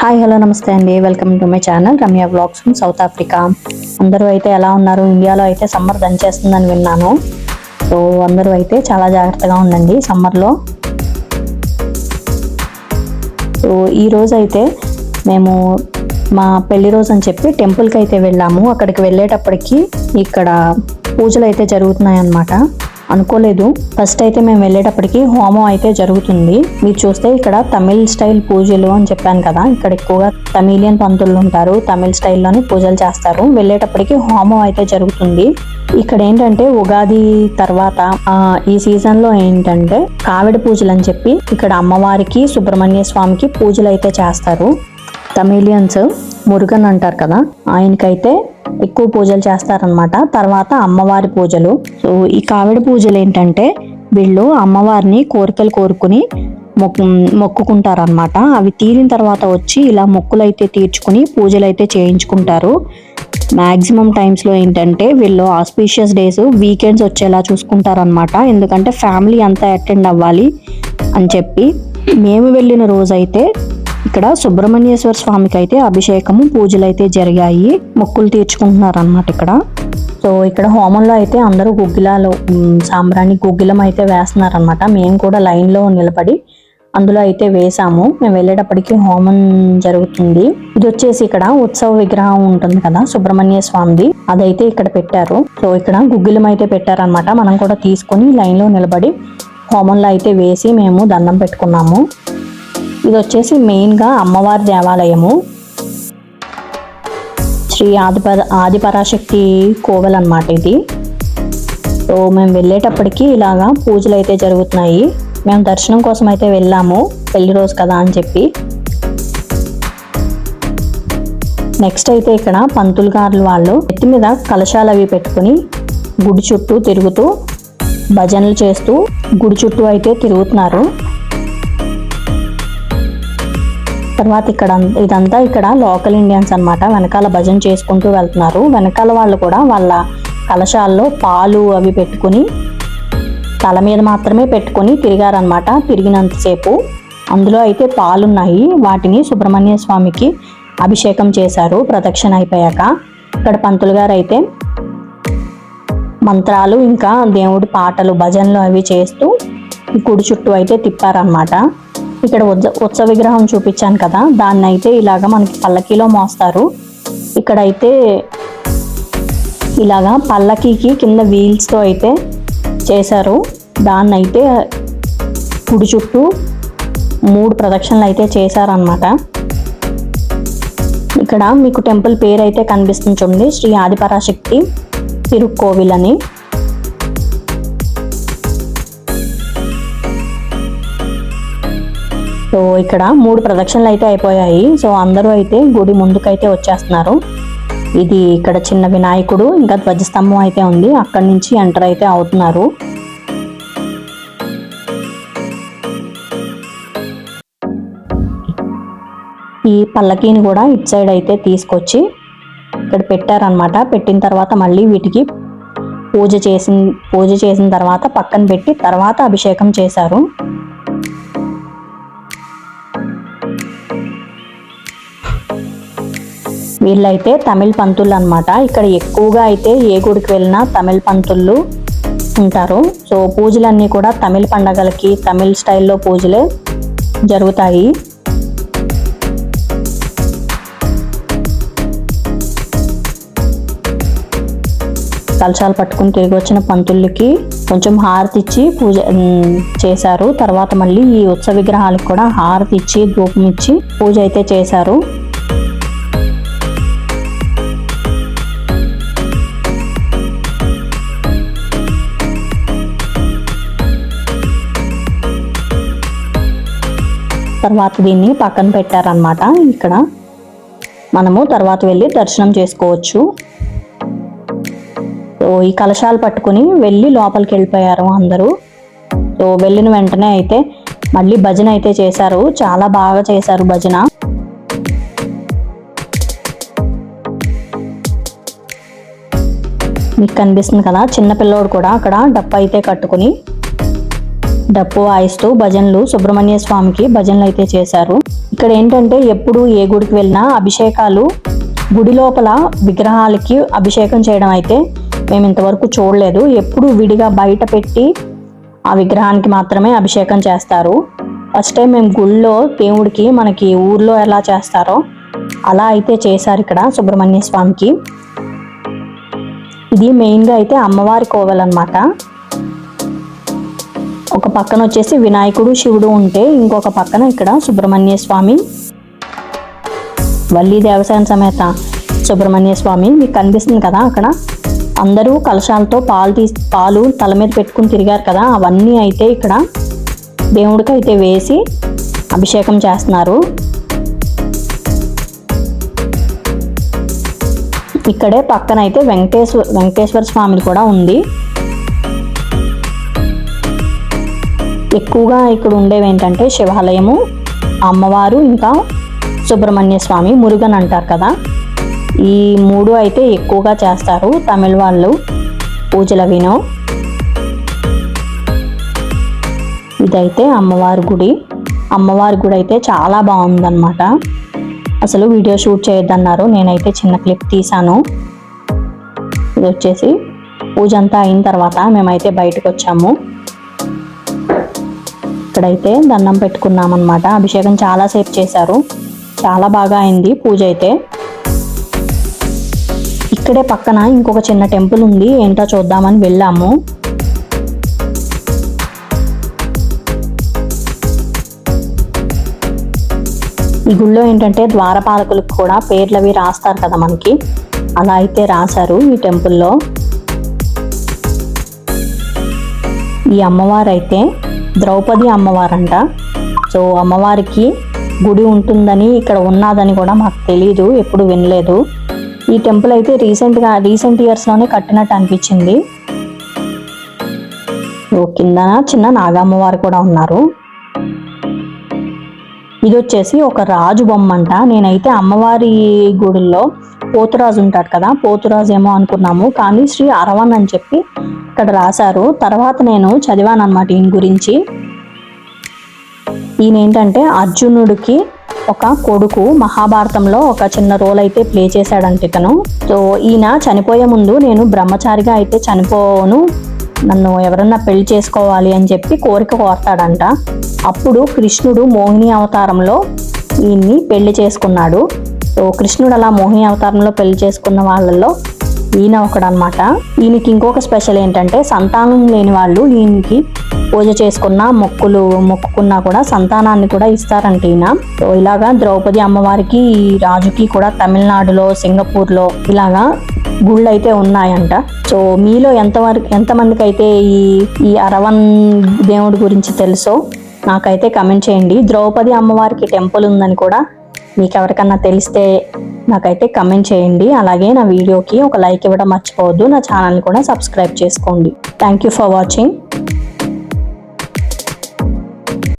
Hi hello నమస్తే అండి. Welcome to my channel Ramya blogs from South Africa. అందరూ అయితే ఎలా ఉన్నారు? ఇండియాలో అయితే సమ్మర్ దంచేస్తుందని విన్నాను. సో అందరూ అయితే చాలా జాగ్రత్తగా ఉండండి సమ్మర్లో. సో ఈ రోజు అయితే మేము మా పెళ్ళి రోజు అని చెప్పి టెంపుల్కి అయితే వెళ్ళాము. అక్కడికి వెళ్ళేటప్పటికి ఇక్కడ పూజలు అయితే జరుగుతున్నాయి అన్నమాట అనుకోలేదు. ఫస్ట్ అయితే మేము వెళ్ళేటప్పటికి హోమం అయితే జరుగుతుంది. మీరు చూస్తే ఇక్కడ తమిళ్ స్టైల్ పూజలు అని చెప్పాను కదా ఇక్కడ ఎక్కువగా తమిళియన్ పంతులు ఉంటారు తమిళ్ స్టైల్లోనే పూజలు చేస్తారు. వెళ్ళేటప్పటికి హోమం అయితే జరుగుతుంది. ఇక్కడ ఏంటంటే ఉగాది తర్వాత ఈ సీజన్లో ఏంటంటే కావిడ పూజలు అని చెప్పి ఇక్కడ అమ్మవారికి సుబ్రహ్మణ్య స్వామికి పూజలు అయితే చేస్తారు. తమిళియన్స్ మురుగన్ అంటారు కదా ఆయనకైతే ఎక్కువ పూజలు చేస్తారనమాట తర్వాత అమ్మవారి పూజలు. సో ఈ కావిడ పూజలు ఏంటంటే వీళ్ళు అమ్మవారిని కోరికలు కోరుకుని మొక్కు మొక్కుకుంటారనమాట అవి తీరిన తర్వాత వచ్చి ఇలా మొక్కులు అయితే తీర్చుకుని పూజలు అయితే చేయించుకుంటారు. మ్యాక్సిమం టైమ్స్లో ఏంటంటే వీళ్ళు ఆస్పీషియస్ డేస్ వీకెండ్స్ వచ్చేలా చూసుకుంటారనమాట ఎందుకంటే ఫ్యామిలీ అంతా అటెండ్ అవ్వాలి అని చెప్పి మేము వెళ్ళిన రోజైతే ఇక్కడ సుబ్రహ్మణ్యేశ్వర స్వామికి అయితే అభిషేకము పూజలు అయితే జరిగాయి. మొక్కులు తీర్చుకుంటున్నారు అనమాట ఇక్కడ. సో ఇక్కడ హోమంలో అయితే అందరూ గుగ్గిలాలు సాంబ్రాణి గుగ్గిలం అయితే వేస్తున్నారనమాట మేము కూడా లైన్లో నిలబడి అందులో అయితే వేసాము. మేము వెళ్ళేటప్పటికి హోమం జరుగుతుంది. ఇది వచ్చేసి ఇక్కడ ఉత్సవ విగ్రహం ఉంటుంది కదా సుబ్రహ్మణ్య స్వామిది. అదైతే ఇక్కడ పెట్టారు. సో ఇక్కడ గుగ్గిలం అయితే పెట్టారనమాట మనం కూడా తీసుకొని లైన్లో నిలబడి హోమంలో అయితే వేసి మేము దండం పెట్టుకున్నాము. ఇది వచ్చేసి మెయిన్గా అమ్మవారి దేవాలయము. శ్రీ ఆదిపర ఆదిపరాశక్తి కోవెల్ అనమాట ఇది. సో మేము వెళ్ళేటప్పటికి ఇలాగా పూజలు అయితే జరుగుతున్నాయి. మేము దర్శనం కోసం అయితే వెళ్ళాము. పెళ్ళి రోజు కదా అని చెప్పి. నెక్స్ట్ అయితే ఇక్కడ పంతులు గారులు వాళ్ళు ఎత్తి మీద కలశాలు అవి పెట్టుకుని గుడి చుట్టూ తిరుగుతూ భజనలు చేస్తూ గుడి చుట్టూ అయితే తిరుగుతున్నారు. తర్వాత ఇక్కడ ఇదంతా ఇక్కడ లోకల్ ఇండియన్స్ అనమాట వెనకాల భజన చేసుకుంటూ వెళ్తున్నారు. వెనకాల వాళ్ళు కూడా వాళ్ళ కలశాల్లో పాలు అవి పెట్టుకుని తల మీద మాత్రమే పెట్టుకొని తిరిగారనమాట తిరిగినంతసేపు అందులో అయితే పాలున్నాయి. వాటిని సుబ్రహ్మణ్య స్వామికి అభిషేకం చేశారు. ప్రదక్షిణ అయిపోయాక ఇక్కడ పంతులు గారు అయితే మంత్రాలు ఇంకా దేవుడి పాటలు భజనలు అవి చేస్తూ ఈ గుడి చుట్టూ అయితే తిప్పారనమాట ఇక్కడ ఉత్స ఉత్సవ విగ్రహం చూపించాను కదా. దాన్ని అయితే ఇలాగ మనకి పల్లకీలో మోస్తారు. ఇక్కడైతే ఇలాగా పల్లకీకి కింద వీల్స్తో అయితే చేశారు. దాన్ని అయితే గుడి చుట్టూ మూడు ప్రదక్షిణలు అయితే చేశారనమాట ఇక్కడ మీకు టెంపుల్ పేరు అయితే కనిపిస్తుంది చూడండి. శ్రీ ఆదిపరాశక్తి తిరుక్కోవిల్ అని సో ఇక్కడ మూడు ప్రదక్షిణలు అయితే అయిపోయాయి. సో అందరూ అయితే గుడి ముందుకైతే వచ్చేస్తున్నారు. ఇది ఇక్కడ చిన్న వినాయకుడు ఇంకా ధ్వజస్తంభం అయితే ఉంది. అక్కడి నుంచి ఎంటర్ అయితే అవుతున్నారు. ఈ పల్లకీని కూడా ఇటు సైడ్ అయితే తీసుకొచ్చి ఇక్కడ పెట్టారనమాట పెట్టిన తర్వాత మళ్ళీ వీటికి పూజ చేసిన పూజ చేసిన తర్వాత పక్కన పెట్టి తర్వాత అభిషేకం చేశారు. వీళ్ళైతే తమిళ పంతులు అనమాట ఇక్కడ ఎక్కువగా అయితే ఏ గుడికి వెళ్ళినా తమిళ పంతులు ఉంటారు. సో పూజలన్నీ కూడా తమిళ పండగలకి తమిళ స్టైల్లో పూజలే జరుగుతాయి. కలశాలు పట్టుకుని తిరిగి వచ్చిన పంతులకి కొంచెం హారతి ఇచ్చి పూజ చేశారు. తర్వాత మళ్ళీ ఈ ఉత్సవ విగ్రహాలకు కూడా హారతి ఇచ్చి ధూపం ఇచ్చి పూజ అయితే చేశారు. తర్వాత దీన్ని పక్కన పెట్టారనమాట ఇక్కడ మనము తర్వాత వెళ్ళి దర్శనం చేసుకోవచ్చు. సో ఈ కలశాలు పట్టుకుని వెళ్ళి లోపలికి వెళ్ళిపోయారు అందరూ. సో వెళ్ళిన వెంటనే అయితే మళ్ళీ భజన అయితే చేశారు. చాలా బాగా చేశారు భజన. మీకు కనిపిస్తుంది కదా చిన్న పిల్లోడు కూడా అక్కడ డప్పు అయితే కట్టుకుని డప్పు వాయిస్తూ భజనలు సుబ్రహ్మణ్య స్వామికి భజనలు అయితే చేశారు. ఇక్కడ ఏంటంటే ఎప్పుడు ఏ గుడికి వెళ్ళినా అభిషేకాలు గుడి లోపల విగ్రహాలకి అభిషేకం చేయడం అయితే మేము ఇంతవరకు చూడలేదు. ఎప్పుడు విడిగా బయట పెట్టి ఆ విగ్రహానికి మాత్రమే అభిషేకం చేస్తారు. ఫస్ట్ టైం మేము గుళ్ళో దేవుడికి మనకి ఊర్లో ఎలా చేస్తారో అలా అయితే చేశారు ఇక్కడ సుబ్రహ్మణ్య స్వామికి. ఇది మెయిన్గా అయితే అమ్మవారి కోవెల్ అనమాట ఒక పక్కన వచ్చేసి వినాయకుడు శివుడు ఉంటే ఇంకొక పక్కన ఇక్కడ సుబ్రహ్మణ్య స్వామి. వల్లి దేవసేన సమేత సుబ్రహ్మణ్య స్వామి మీకు కనిపిస్తుంది కదా అక్కడ. అందరూ కలశాలతో పాలు తీసి పాలు తల మీద పెట్టుకుని తిరిగారు కదా అవన్నీ అయితే ఇక్కడ దేవుడికి అయితే వేసి అభిషేకం చేస్తున్నారు. ఇక్కడే పక్కన అయితే వెంకటేశ్వర వెంకటేశ్వర స్వామిది కూడా ఉంది. ఎక్కువగా ఇక్కడ ఉండేవి ఏంటంటే శివాలయము అమ్మవారు ఇంకా సుబ్రహ్మణ్య స్వామి మురుగన్ అంటారు కదా. ఈ మూడు అయితే ఎక్కువగా చేస్తారు తమిళ వాళ్ళు. పూజల వినో. ఇదైతే అమ్మవారి గుడి. అమ్మవారి గుడి అయితే చాలా బాగుందన్నమాట. అసలు వీడియో షూట్ చేయొద్దన్నారు. నేనైతే చిన్న క్లిప్ తీసాను ఇది వచ్చేసి పూజ అంతా అయిన తర్వాత మేమైతే బయటకు వచ్చాము ఇక్కడైతే దండం పెట్టుకున్నాం అనమాట అభిషేకం చాలా సేపు చేశారు. చాలా బాగా అయింది పూజ అయితే. ఇక్కడే పక్కన ఇంకొక చిన్న టెంపుల్ ఉంది. ఏంటో చూద్దామని వెళ్ళాము. ఈ గుళ్ళో ఏంటంటే ద్వారపాలకులకు కూడా పేర్లు అవి రాస్తారు కదా మనకి. అలా అయితే రాశారు ఈ టెంపుల్లో. ఈ అమ్మవారు అయితే ద్రౌపది అమ్మవారంట. సో అమ్మవారికి గుడి ఉంటుందని ఇక్కడ ఉన్నదని కూడా మాకు తెలీదు ఎప్పుడు వినలేదు. ఈ టెంపుల్ అయితే రీసెంట్గా రీసెంట్ ఇయర్స్లోనే కట్టినట్టు అనిపించింది. ఓ కింద చిన్న నాగమ్మవారు కూడా ఉన్నారు. ఇది వచ్చేసి ఒక రాజు బొమ్మ అంట నేనైతే అమ్మవారి గుడిలో పోతురాజు ఉంటాడు కదా పోతురాజు ఏమో అనుకున్నాము. కానీ శ్రీ అరవన్ అని చెప్పి ఇక్కడ రాశారు. తర్వాత నేను చదివాను అనమాట ఈయన గురించి. ఈయన ఏంటంటే అర్జునుడికి ఒక కొడుకు మహాభారతంలో ఒక చిన్న రోల్ అయితే ప్లే చేశాడంట ఇతను. సో ఈయన చనిపోయే ముందు నేను బ్రహ్మచారిగా అయితే చనిపోను. నన్ను ఎవరన్నా పెళ్ళి చేసుకోవాలి అని చెప్పి కోరిక కోరతాడంట. అప్పుడు కృష్ణుడు మోహిని అవతారంలో ఈయన్ని పెళ్ళి చేసుకున్నాడు. సో కృష్ణుడు అలా మోహిని అవతారంలో పెళ్ళి చేసుకున్న వాళ్ళల్లో ఈయన ఒకడనమాట ఈయనకి ఇంకొక స్పెషల్ ఏంటంటే సంతానం లేని వాళ్ళు ఈయనకి పూజ చేసుకున్న మొక్కులు మొక్కుకున్నా కూడా సంతానాన్ని కూడా ఇస్తారంట ఈయన. సో ఇలాగా ద్రౌపది అమ్మవారికి ఈ రాజుకి కూడా తమిళనాడులో సింగపూర్లో ఇలాగా గుళ్ళు అయితే ఉన్నాయంట. సో మీలో ఎంతవరకు ఎంతమందికి అయితే ఈ ఈ అరవన్ దేవుడి గురించి తెలుసో నాకైతే కమెంట్ చేయండి. ద్రౌపది అమ్మవారికి టెంపుల్ ఉందని కూడా మీకు ఎవరికన్నా తెలిస్తే నాకైతే కమెంట్ చేయండి. అలాగే నా వీడియోకి ఒక లైక్ ఇవ్వడం మర్చిపోవద్దు. నా ఛానల్ని కూడా సబ్స్క్రైబ్ చేసుకోండి. Thank you for watching